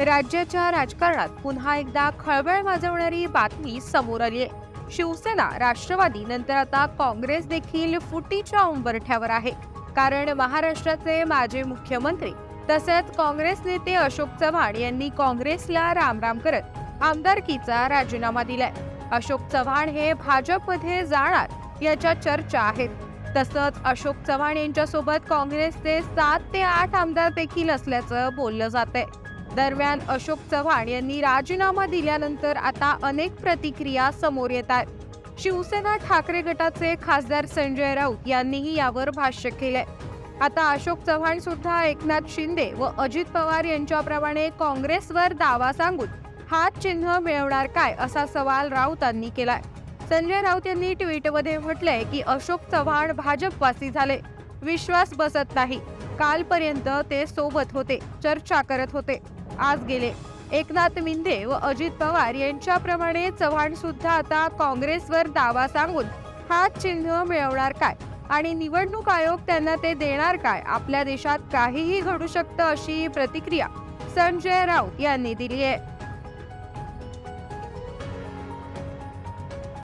राज्याच्या राजकारणात पुन्हा एकदा खळबळ माजवणारी बातमी समोर आली आहे. शिवसेना राष्ट्रवादी नंतर आता काँग्रेस देखील फुटीच्या उंबरठ्यावर आहे. कारण महाराष्ट्राचे माजी मुख्यमंत्री तसेच काँग्रेस नेते अशोक चव्हाण यांनी काँग्रेसला रामराम करत आमदारकीचा राजीनामा दिलाय. अशोक चव्हाण हे भाजपमध्ये जाणार याच्या चर्चा आहेत. तसंच अशोक चव्हाण यांच्यासोबत काँग्रेसचे सात ते आठ आमदार देखील असल्याचं बोललं जात आहे दरम्यान अशोक चव्हाण यांनी राजीनामा दिल्यानंतर आता अनेक प्रतिक्रिया समोर येत आहेत. शिवसेना ठाकरे गटाचे खासदार संजय राऊत यांनीही यावर भाष्य केलंय. आता अशोक चव्हाण सुद्धा एकनाथ शिंदे व अजित पवार यांच्याप्रमाणे काँग्रेसवर दावा सांगून हात चिन्ह मिळवणार काय असा सवाल राऊतांनी केलाय. संजय राऊत यांनी ट्विटमध्ये म्हटलंय की अशोक चव्हाण भाजपवासी झाले. विश्वास बसत नाही. कालपर्यंत ते सोबत होते. चर्चा करत होते. आज गेले. एकनाथ मिंधे व अजित पवार यांच्याप्रमाणे चव्हाण सुद्धा आता काँग्रेसवर दावा सांगून हात चिन्ह मिळवणार काय? आणि निवडणूक आयोग त्यांना ते देणार काय? आपल्या देशात काहीही घडू शकतं अशी प्रतिक्रिया संजय राऊत यांनी दिली आहे.